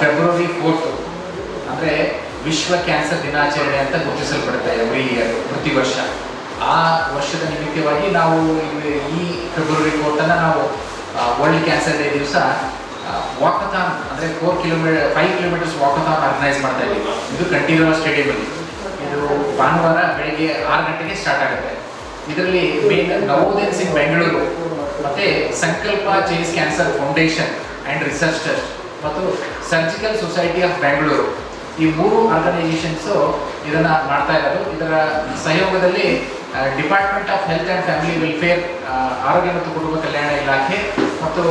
February fourth ಅಂದ್ರೆ ವಿಶ್ವ cancer ದಿನಾಚರಣೆ ಅಂತ ಗುರುತಿಸಲ್ಪಡುತ್ತೆ ಎವ್ರಿ ಇಯರ್ ಪ್ರತಿ ವರ್ಷ. ಆ ವರ್ಷದ ನಿಮಿತ್ತವಾಗಿ ನಾವು ಈ- ಫೆಬ್ರವರಿ ಫೋರ್ತನ್ನು ನಾವು ವರ್ಲ್ಡ್ ಕ್ಯಾನ್ಸರ್ ಡೇ ದಿವಸ ವಾಕಥಾನ್ ಅಂದರೆ four kilometre five kilometres walkathon organise ಮಾಡ್ತಾ ಇದ್ದೀವಿ. ಇದು ಕಂಠೀರವ ಸ್ಟೇಡಿಯಮಲ್ಲಿ ಇದು ಭಾನುವಾರ ಬೆಳಿಗ್ಗೆ ಆರು ಗಂಟೆಗೆ ಸ್ಟಾರ್ಟ್ ಆಗುತ್ತೆ. ಇದರಲ್ಲಿ ಮೇನ್ ನವೋದಯ ಸಿಂಗ್ ಬೆಂಗಳೂರು ಮತ್ತೆ Sankalpa chase cancer foundation and research trust ಮತ್ತು ಸರ್ಜಿಕಲ್ ಸೊಸೈಟಿ ಆಫ್ ಬೆಂಗಳೂರು ಈ ಮೂರು ಆರ್ಗನೈಸೇಷನ್ಸು ಇದನ್ನು ಮಾಡ್ತಾ ಇರೋದು. ಇದರ ಸಹಯೋಗದಲ್ಲಿ department of health and family welfare ಆರೋಗ್ಯ ಮತ್ತು ಕುಟುಂಬ ಕಲ್ಯಾಣ ಇಲಾಖೆ ಮತ್ತು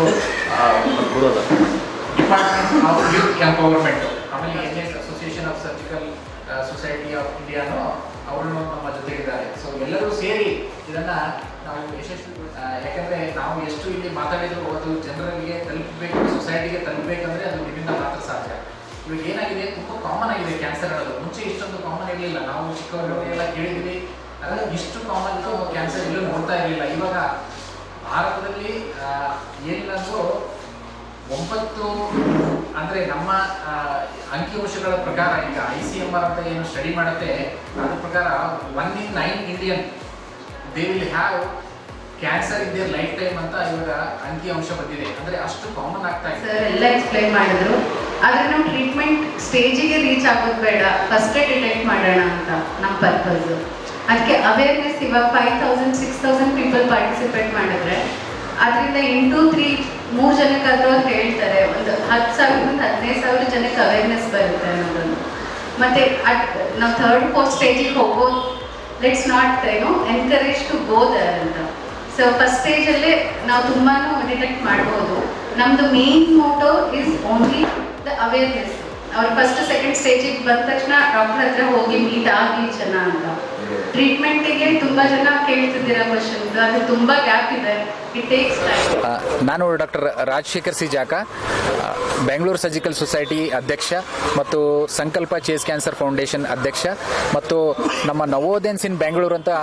ಡಿಪಾರ್ಟ್ಮೆಂಟ್ ಆಫ್ ಯೂತ್ ಎಂಪವರ್ಮೆಂಟ್ ಆಮೇಲೆ N S association of surgical society of ಇಂಡಿಯಾನು ಅವರು ನಮ್ಮ ಜೊತೆಗಿದ್ದಾರೆ. ಸೊ ಎಲ್ಲರೂ ಸೇರಿ ಇದನ್ನ ನಾವು ಯಶಸ್ವಿ ಯಾಕಂದರೆ ನಾವು ಎಷ್ಟು ಇಲ್ಲಿ ಮಾತಾಡಿದ್ರು ಅದು ಜನರಿಗೆ ತಲುಪಬೇಕು ಸೊಸೈಟಿಗೆ ತಲುಪಬೇಕಂದ್ರೆ ಅದು ನಿಮ್ಮಿಂದ ಮಾತ್ರ ಸಾಧ್ಯ. ಇವಾಗ ಏನಾಗಿದೆ? ತುಂಬಾ ಕಾಮನ್ ಆಗಿದೆ ಕ್ಯಾನ್ಸರ್ ಅನ್ನೋದು. ಮುಂಚೆ ಇಷ್ಟೊಂದು ಕಾಮನ್ ಇರಲಿಲ್ಲ. ನಾವು ಚಿಕ್ಕವರೆಲ್ಲ ಕೇಳಿದ್ವಿ. ಅದನ್ನು ಇಷ್ಟು ಕಾಮನ್ ಕ್ಯಾನ್ಸರ್ ಎಲ್ಲೂ ನೋಡ್ತಾ ಇರಲಿಲ್ಲ. ಇವಾಗ ಭಾರತದಲ್ಲಿ ಆ, ಏನಿಲ್ಲ ಅಂದ್ರೂ ಒಂಬತ್ತು ಅಂದ್ರೆ ನಮ್ಮ ಅಂಕಿಅಂಶಗಳ ಪ್ರಕಾರ ಈಗ ಐ ಸಿ ಎಂ ಆರ್ ಅಂತ ಏನು ಸ್ಟಡಿ ಮಾಡುತ್ತೆ ಅದ್ರ ಪ್ರಕಾರ one in nine Indian they will have cancer in their lifetime ಅಂತ ಇವಾಗ ಅಂಕಿ ಅಂಶ ಬಂದಿದೆ. ಅಂದ್ರೆ ಅಷ್ಟು ಕಾಮನ್ ಆಗ್ತಾ ಇದೆ. ಸರ್ ಎಲ್ಲ ಎಕ್ಸ್ಪ್ಲೈನ್ ಮಾಡಿದ್ರು. ಆದ್ರೆ ನಮ್ಮ ಟ್ರೀಟ್ಮೆಂಟ್ ಸ್ಟೇಜಿಗೆ ರೀಚ್ ಆಗೋದು ಬೇಡ. ಫಸ್ಟೇ ಡಿಟೆಕ್ಟ್ ಮಾಡೋಣ ಅಂತ, ನಮ್ಮ ಪರ್ಪಸ್ ಅದಕ್ಕೆ ಅವೇರ್ನೆಸ್ ಇವಾಗ five thousand six thousand people participate ಮಾಡಿದ್ರೆ, ಅದರಿಂದ ಇಂಟು ತ್ರೀ, ಮೂರು ಜನಕ್ಕಾದರೂ ಅವ್ರು ಹೇಳ್ತಾರೆ, ಒಂದು ಹತ್ತು ಸಾವಿರದಿಂದ ಹದಿನೈದು ಸಾವಿರ ಜನಕ್ಕೆ ಅವೇರ್ನೆಸ್ ಬರುತ್ತೆ ಅನ್ನೋದನ್ನು. ಮತ್ತು ಅಟ್ ನಾವು ಥರ್ಡ್ ಫೋರ್ತ್ ಸ್ಟೇಜಿಗೆ ಹೋಗೋದು let's not no encourage to go there ಅಂತ. ಸೊ ಫಸ್ಟ್ ಸ್ಟೇಜಲ್ಲೇ ನಾವು ತುಂಬಾ ಡಿಟೆಕ್ಟ್ ಮಾಡ್ಬೋದು. ನಮ್ಮದು main motto is only the awareness ಅವ್ರು ಫಸ್ಟ್ ಸೆಕೆಂಡ್ ಸ್ಟೇಜಿಗೆ ಬಂದ ತಕ್ಷಣ ಡಾಕ್ಟರ್ ಹತ್ರ ಹೋಗಿ ಮೀಟ್ ಆಗಿ ಜನ ಅಂತ. ಟ್ರೀಟ್ಮೆಂಟಿಗೆ ತುಂಬ ಜನ ಕೇಳ್ತಿದ್ದೀರಾ ಕ್ವಶನ್ಸ್ ಅದು ತುಂಬ ಗ್ಯಾಪ್ ಇದೆ. ಇಟ್ ಟೇಕ್ಸ್ ಟೈಮ್ ನಾನು doctor Rajashekar C Jaka Bengaluru surgical society ಅಧ್ಯಕ್ಷ ಮತ್ತು ಸಂಕಲ್ಪ ಚೇಸ್ ಕ್ಯಾನ್ಸರ್ ಫೌಂಡೇಶನ್ ಅಧ್ಯಕ್ಷ ಮತ್ತು ನಮ್ಮ ನವೋದಯನ್ಸ್ ಇನ್ ಬೆಂಗಳೂರು ಅಂತ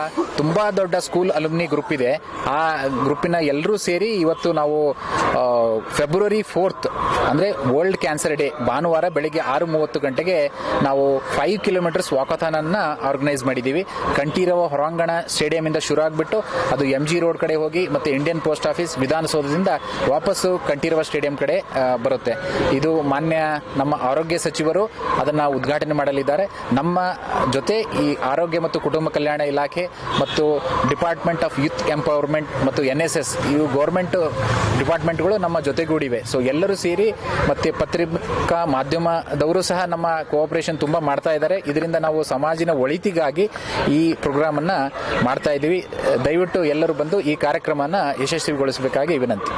ತುಂಬ ದೊಡ್ಡ ಸ್ಕೂಲ್ ಅಲುಮ್ನಿ ಗ್ರೂಪ್ ಇದೆ. ಆ ಗ್ರೂಪಿನ ಎಲ್ಲರೂ ಸೇರಿ ಇವತ್ತು ನಾವು ಫೆಬ್ರವರಿ ಫೋರ್ತ್ ಅಂದರೆ ವರ್ಲ್ಡ್ ಕ್ಯಾನ್ಸರ್ ಡೇ ಭಾನುವಾರ ಬೆಳಿಗ್ಗೆ ಆರು ಮೂವತ್ತು ಗಂಟೆಗೆ ನಾವು ಫೈವ್ ಕಿಲೋಮೀಟರ್ಸ್ ವಾಕಥಾನನ್ನು ಆರ್ಗನೈಸ್ ಮಾಡಿದ್ದೀವಿ. ಕಂಠೀರವ ಹೊರಾಂಗಣ ಸ್ಟೇಡಿಯಮಿಂದ ಶುರು ಆಗಿಬಿಟ್ಟು ಅದು ಎಂ ಜಿ ರೋಡ್ ಕಡೆ ಹೋಗಿ ಮತ್ತು ಇಂಡಿಯನ್ ಪೋಸ್ಟ್ ಆಫೀಸ್ ವಿಧಾನಸೌಧದಿಂದ ವಾಪಸ್ಸು ಕಂಠೀರವ ಸ್ಟೇಡಿಯಂ ಕಡೆ ಬರುತ್ತೆ. ಇದು ಮಾನ್ಯ ನಮ್ಮ ಆರೋಗ್ಯ ಸಚಿವರು ಅದನ್ನು ಉದ್ಘಾಟನೆ ಮಾಡಲಿದ್ದಾರೆ. ನಮ್ಮ ಜೊತೆ ಈ ಆರೋಗ್ಯ ಮತ್ತು ಕುಟುಂಬ ಕಲ್ಯಾಣ ಇಲಾಖೆ ಮತ್ತು ಡಿಪಾರ್ಟ್ಮೆಂಟ್ ಆಫ್ ಯೂತ್ ಎಂಪವರ್ಮೆಂಟ್ ಮತ್ತು ಎನ್ ಎಸ್ ಎಸ್ ಇವು ಗೌರ್ಮೆಂಟ್ ಡಿಪಾರ್ಟ್ಮೆಂಟ್ಗಳು ನಮ್ಮ ಜೊತೆಗೂಡಿವೆ. ಸೊ ಎಲ್ಲರೂ ಸೇರಿ ಮತ್ತು ಪತ್ರಿಕಾ ಮಾಧ್ಯಮದವರು ಸಹ ನಮ್ಮ ಕೋಆಪರೇಷನ್ ತುಂಬ ಮಾಡ್ತಾ ಇದ್ದಾರೆ. ಇದರಿಂದ ನಾವು ಸಮಾಜಿನ ಒಳಿತಿಗಾಗಿ ಈ ಪ್ರೋಗ್ರಾಮನ್ನು ಮಾಡ್ತಾ ಇದ್ದೀವಿ. ದಯವಿಟ್ಟು ಎಲ್ಲರೂ ಬಂದು ಈ ಕಾರ್ಯಕ್ರಮನ ಯಶಸ್ವಿಗೊಳಿಸಬೇಕಾಗಿ ವಿನಂತಿ.